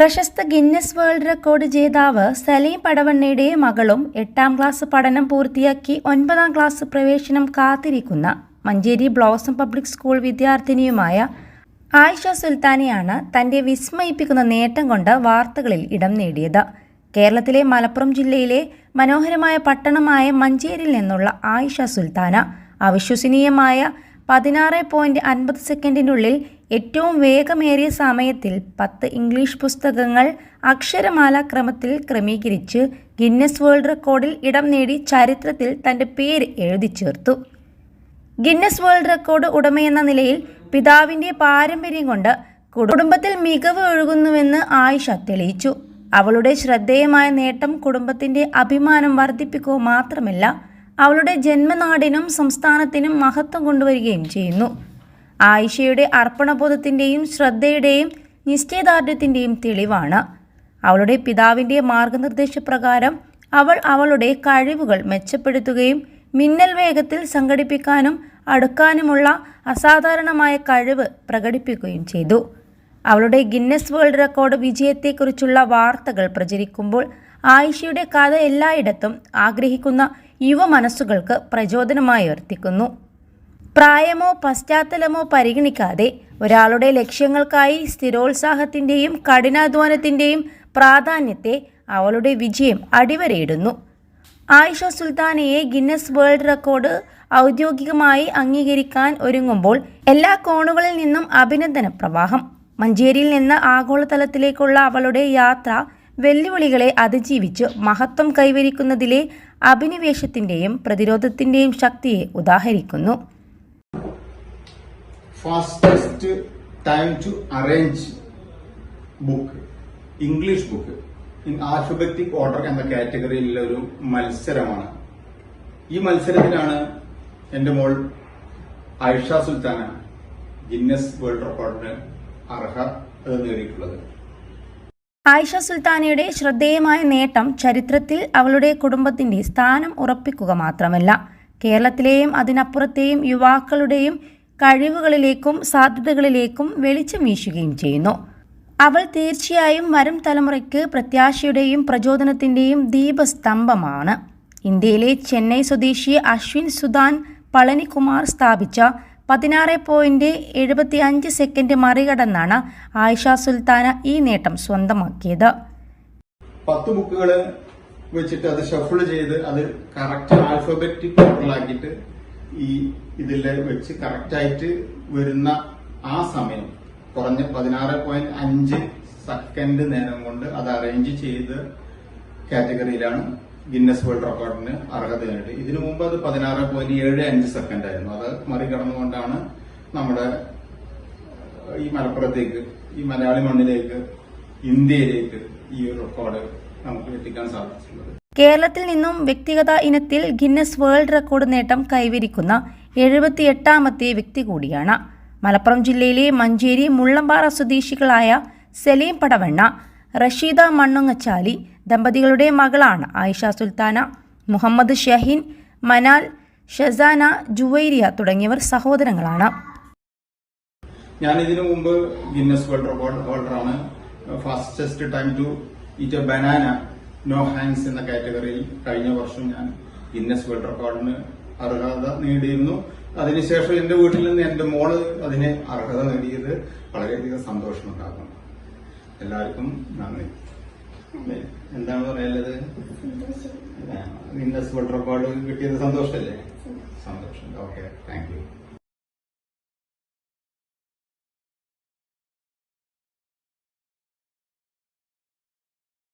പ്രശസ്ത Guinness world record ജേതാവ് സലീം പടവണ്ണയുടെ മകളും എട്ടാം ക്ലാസ് പഠനം പൂർത്തിയാക്കി ഒൻപതാം ക്ലാസ് പ്രവേശനം കാത്തിരിക്കുന്ന മഞ്ചേരി ബ്ലോസം പബ്ലിക് സ്കൂൾ വിദ്യാർത്ഥിനിയുമായ ആയിഷ സുൽത്താനയാണ് തന്റെ വിസ്മയിപ്പിക്കുന്ന നേട്ടം കൊണ്ട് വാർത്തകളിൽ ഇടം നേടിയത്. കേരളത്തിലെ മലപ്പുറം ജില്ലയിലെ മനോഹരമായ പട്ടണമായ മഞ്ചേരിയിൽ നിന്നുള്ള ആയിഷ സുൽത്താന അവിശ്വസനീയമായ പതിനാറ് പോയിന്റ് അൻപത് സെക്കൻഡിനുള്ളിൽ ഏറ്റവും വേഗമേറിയ സമയത്തിൽ പത്ത് ഇംഗ്ലീഷ് പുസ്തകങ്ങൾ അക്ഷരമാല ക്രമത്തിൽ ക്രമീകരിച്ച് ഗിന്നസ് വേൾഡ് റെക്കോർഡിൽ ഇടം നേടി ചരിത്രത്തിൽ തന്റെ പേര് എഴുതി ചേർത്തു. ഗിന്നസ് വേൾഡ് റെക്കോർഡ് ഉടമയെന്ന നിലയിൽ പിതാവിന്റെ പാരമ്പര്യം കൊണ്ട് കുടുംബത്തിൽ മികവ് ഒഴുകുന്നുവെന്ന് ആയിഷ തെളിയിച്ചു. അവളുടെ ശ്രദ്ധേയമായ നേട്ടം കുടുംബത്തിന്റെ അഭിമാനം വർദ്ധിപ്പിക്കുക മാത്രമല്ല അവളുടെ ജന്മനാടിനും സംസ്ഥാനത്തിനും മഹത്വം കൊണ്ടുവരികയും ചെയ്യുന്നു. ആയിഷയുടെ അർപ്പണബോധത്തിന്റെയും ശ്രദ്ധയുടെയും നിശ്ചയദാർഢ്യത്തിന്റെയും തെളിവാണ്. അവളുടെ പിതാവിന്റെ മാർഗനിർദ്ദേശപ്രകാരം അവൾ അവളുടെ കഴിവുകൾ മെച്ചപ്പെടുത്തുകയും മിന്നൽ വേഗത്തിൽ സംഘടിപ്പിക്കാനും അടുക്കാനുമുള്ള അസാധാരണമായ കഴിവ് പ്രകടിപ്പിക്കുകയും ചെയ്തു. അവളുടെ ഗിന്നസ് വേൾഡ് റെക്കോർഡ് വിജയത്തെക്കുറിച്ചുള്ള വാർത്തകൾ പ്രചരിക്കുമ്പോൾ ആയിഷയുടെ കഥ എല്ലായിടത്തും ആഗ്രഹിക്കുന്ന യുവ മനസ്സുകൾക്ക് പ്രചോദനമായി വർത്തിക്കുന്നു പ്രായമോ പശ്ചാത്തലമോ പരിഗണിക്കാതെ ഒരാളുടെ ലക്ഷ്യങ്ങൾക്കായി സ്ഥിരോത്സാഹത്തിന്റെയും കഠിനാധ്വാനത്തിന്റെയും പ്രാധാന്യത്തെ അവളുടെ വിജയം അടിവരയിടുന്നു. ആയിഷ സുൽത്താനയെ ഗിന്നസ് വേൾഡ് റെക്കോർഡ് ഔദ്യോഗികമായി അംഗീകരിക്കാൻ ഒരുങ്ങുമ്പോൾ എല്ലാ കോണുകളിൽ നിന്നും അഭിനന്ദന പ്രവാഹം. മഞ്ചേരിയിൽ നിന്ന് ആഗോളതലത്തിലേക്കുള്ള അവളുടെ യാത്ര വെല്ലുവിളികളെ അതിജീവിച്ച് മഹത്വം കൈവരിക്കുന്നതിലെ അഭിനിവേശത്തിന്റെയും പ്രതിരോധത്തിന്റെയും ശക്തിയെ ഉദാഹരിക്കുന്നു. Fastest time to arrange book English book in alphabetic order എന്ന കാറ്റഗറിയിലുള്ള ഒരു മത്സരമാണ്. ഈ മത്സരത്തിലാണ് എന്റെ മോൾ ആയിഷ സുൽത്താന ഗിന്നസ് വേൾഡ് റെക്കോർഡിന് അർഹത നേടിയിട്ടുള്ളത്. ആയിഷ സുൽത്താനയുടെ ശ്രദ്ധേയമായ നേട്ടം ചരിത്രത്തിൽ അവളുടെ കുടുംബത്തിന്റെ സ്ഥാനം ഉറപ്പിക്കുക മാത്രമല്ല കേരളത്തിലെയും അതിനപ്പുറത്തെയും യുവാക്കളുടെയും കഴിവുകളിലേക്കും സാധ്യതകളിലേക്കും വെളിച്ചം വീശുകയും ചെയ്യുന്നു. അവൾ തീർച്ചയായും വരും തലമുറയ്ക്ക് പ്രത്യാശയുടെയും പ്രചോദനത്തിന്റെയും ദീപസ്തംഭമാണ്. ഇന്ത്യയിലെ ചെന്നൈ സ്വദേശി അശ്വിൻ സുധാൻ പളനികുമാർ സ്ഥാപിച്ച പതിനാറ് പോയിന്റ് എഴുപത്തി അഞ്ച് സെക്കൻഡ് മറികടന്നാണ് ആയിഷ സുൽത്താന ഈ നേട്ടം സ്വന്തമാക്കിയത്. പത്ത് ബുക്കുകൾ വെച്ചിട്ട് അത് ഷഫിൾ ചെയ്ത് അത് കറക്റ്റ് ആൽഫബറ്റിക് ഓർഡറിലാക്കിയിട്ട് ഈ ഇതിൽ വെച്ച് കറക്റ്റായിട്ട് വരുന്ന ആ സമയം കുറഞ്ഞ പതിനാറ് പോയിന്റ് അഞ്ച് സെക്കൻഡ് നേരം കൊണ്ട് അത് അറേഞ്ച് ചെയ്ത് കാറ്റഗറിയിലാണ് ഗിന്നസ് വേൾഡ് റെക്കോർഡിന് അർഹത നേടി ഇതിനു മുമ്പ് അത് പതിനാറ് പോയിന്റ് ഏഴ് അഞ്ച് സെക്കൻഡ് ആയിരുന്നു. അത് മറികടന്നുകൊണ്ടാണ് നമ്മുടെ ഈ മലപ്പുറത്തേക്ക് ഈ മലയാളി മണ്ണിലേക്ക് ഇന്ത്യയിലേക്ക് ഈ ഒരു റെക്കോർഡ് നമുക്ക് എത്തിക്കാൻ സാധിച്ചിട്ടുള്ളത്. കേരളത്തിൽ നിന്നും വ്യക്തിഗത ഇനത്തിൽ ഗിന്നസ് വേൾഡ് റെക്കോർഡ് നേട്ടം കൈവരിക്കുന്ന എഴുപത്തിയെട്ടാമത്തെ വ്യക്തി കൂടിയാണ്. മലപ്പുറം ജില്ലയിലെ മഞ്ചേരി മുള്ളമ്പാറ സ്വദേശികളായ സലീം പടവണ്ണ റഷീദ മണ്ണുങ്ങച്ചാലി ദമ്പതികളുടെ മകളാണ് ആയിഷ സുൽത്താന മുഹമ്മദ് ഷഹീൻ മനാൽ ഷസാന ജുവൈരിയ തുടങ്ങിയവർ സഹോദരങ്ങളാണ്. ഞാൻ ഇതിനു മുമ്പ് Guinness world record ഹോൾഡറാണ്. Fastest time to eat a banana. No hands എന്ന കാറ്റഗറിയിൽ കഴിഞ്ഞ വർഷം ഞാൻ ഗിന്നസ് വേൾഡ് റെക്കോർഡിന് അർഹത നേടിയിരുന്നു. അതിനുശേഷം എന്റെ വീട്ടിൽ നിന്ന് എന്റെ മോൾ അതിന് അർഹത നേടിയത് വളരെയധികം സന്തോഷമുണ്ടാകുന്നു എല്ലാവർക്കും നന്ദി. എന്താണ് പറയാനുള്ളത്? ഗിന്നസ് വേൾഡ് റെക്കോർഡ് കിട്ടിയത് സന്തോഷമല്ലേ സന്തോഷം. Okay thank